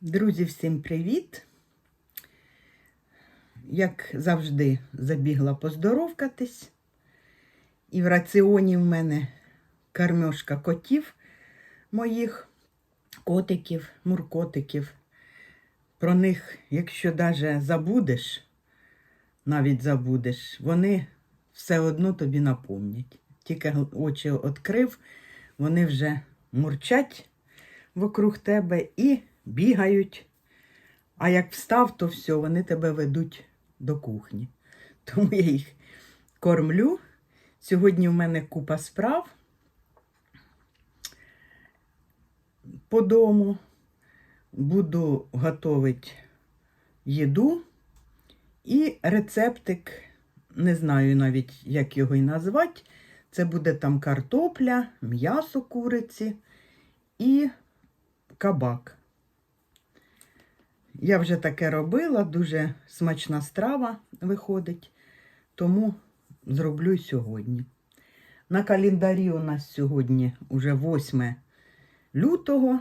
Друзі, всім привіт! Як завжди, забігла поздоровкатись. І в раціоні в мене кормежка котів моїх, котиків, муркотиків. Про них, якщо навіть забудеш, навіть забудеш, вони все одно тобі напомнять. Тільки очі відкрив, вони вже мурчать вокруг тебе і бігають. А як встав, то все, вони тебе ведуть до кухні. Тому я їх кормлю. Сьогодні в мене купа справ по дому. Буду готувати їду і рецептик, не знаю навіть, як його і назвати. Це буде там картопля, м'ясо куриці і кабак. Я вже таке робила, дуже смачна страва виходить, тому зроблю й сьогодні. На календарі у нас сьогодні уже 8 лютого.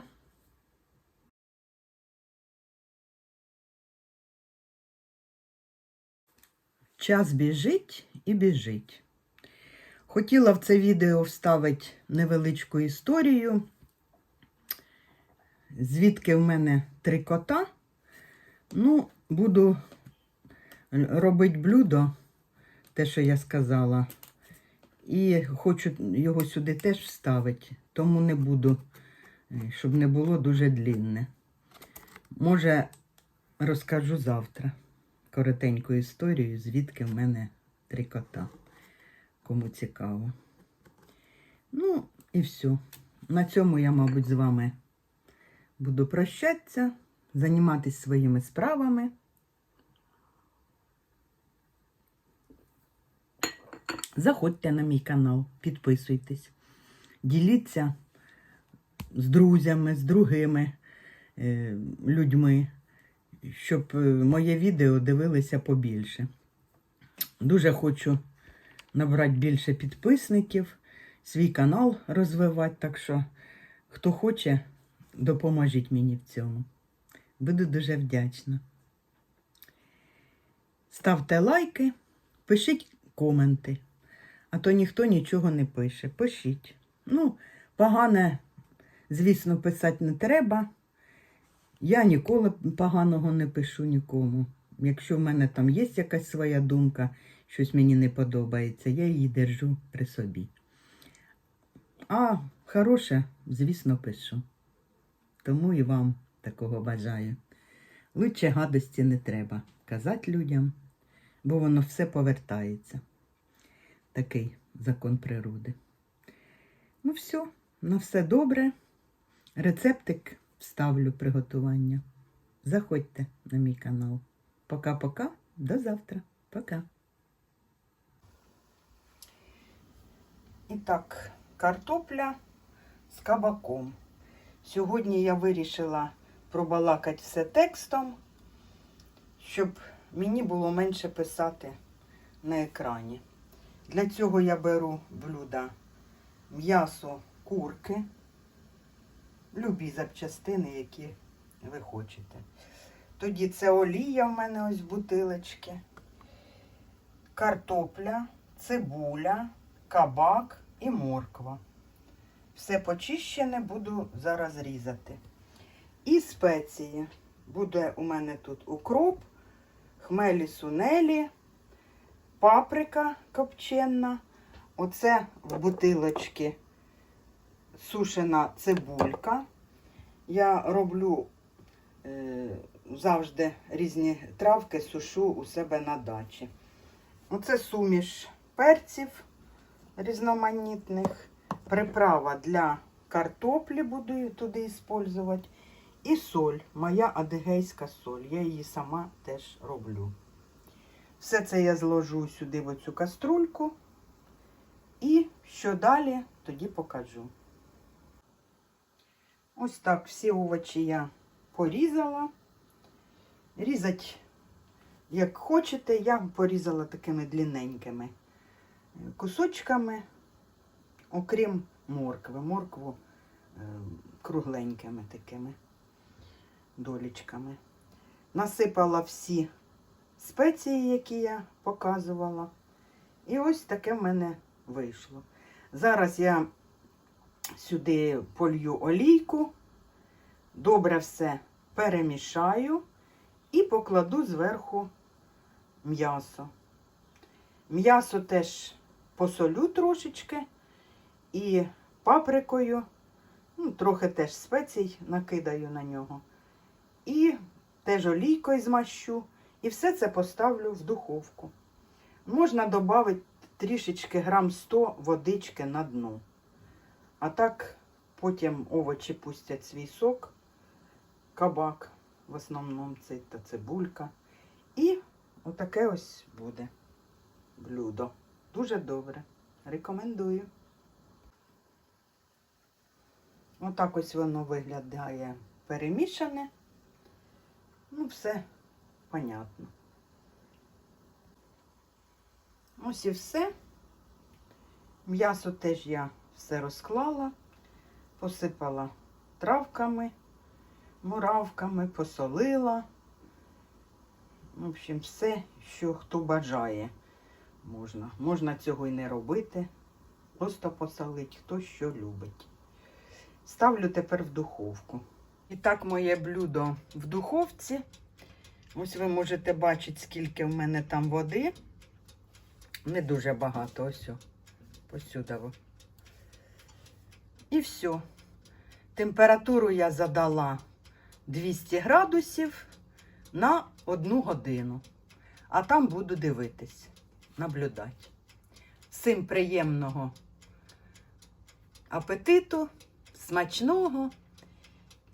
Час біжить і біжить. Хотіла в це відео вставити невеличку історію, звідки в мене три кота. Ну, буду робити блюдо, те, що я сказала. І хочу його сюди теж вставити, тому не буду, е, щоб не було дуже длінне. Може, розкажу завтра коротеньку історію, звідки в мене три кота. Кому цікаво. Ну, і все. На цьому я, мабуть, з вами буду прощатися, займатися своїми справами. Заходьте на мій канал, підписуйтесь, діліться з друзями, з другими е, людьми, щоб е, моє відео дивилися побільше. Дуже хочу набрати більше підписників, свій канал розвивати, так що, хто хоче, допоможіть мені в цьому. Буду дуже вдячна. Ставте лайки, пишіть коменти, а то ніхто нічого не пише. Пишіть. Ну, погане, звісно, писати не треба. Я ніколи поганого не пишу нікому. Якщо в мене там є якась своя думка, щось мені не подобається, я її держу при собі. А хороше, звісно, пишу. Тому і вам такого бажаю. Лучше гадості не треба казати людям, бо воно все повертається. Такий закон природи. Ну, все, на все добре. Рецептик вставлю приготування. Заходьте на мій канал. Пока-пока, до завтра. Пока. І так, картопля з кабаком. Сьогодні я вирішила пробалакати все текстом, щоб мені було менше писати на екрані. Для цього я беру блюда м'ясо курки, любі запчастини, які ви хочете. Тоді це олія в мене ось бутилочки, картопля, цибуля, кабак і морква. Все почищене буду зараз різати. І спеції. Буде у мене тут укроп, хмелі сунелі, паприка копчена. Оце в бутилочці сушена цибулька. Я роблю е, завжди різні травки, сушу у себе на дачі. Оце суміш перців різноманітних. Приправа для картоплі буду туди використовувати. І соль, моя адигейська соль. Я її сама теж роблю. Все це я зложу сюди в оцю каструльку. І що далі, тоді покажу. Ось так всі овочі я порізала. Різати, як хочете, я порізала такими длинненькими кусочками, окрім моркви. Моркву е, кругленькими такими. Долічками. Насипала всі спеції, які я показувала. І ось таке в мене вийшло. Зараз я сюди полью олійку, добре все перемішаю і покладу зверху м'ясо. М'ясо теж посолю трошечки і паприкою, ну, трохи теж спецій накидаю на нього. І теж олійкою змащу. І все це поставлю в духовку. Можна додати трішечки грам 100 водички на дно. А так потім овочі пустять свій сок, кабак, в основному це та цибулька. І отаке ось буде блюдо. Дуже добре. Рекомендую. Отак ось воно виглядає перемішане. Ну, все понятно. Ось і все. М'ясо теж я все розклала, посипала травками, муравками, посолила. В общем, все, що хто бажає, можна. Можна цього і не робити. Просто посолить, хто що любить. Ставлю тепер в духовку. І так моє блюдо в духовці. Ось ви можете бачити, скільки в мене там води. Не дуже багато, ось. о, Посюди. І все. Температуру я задала 200 градусів на одну годину. А там буду дивитись, наблюдати. Всім приємного апетиту, смачного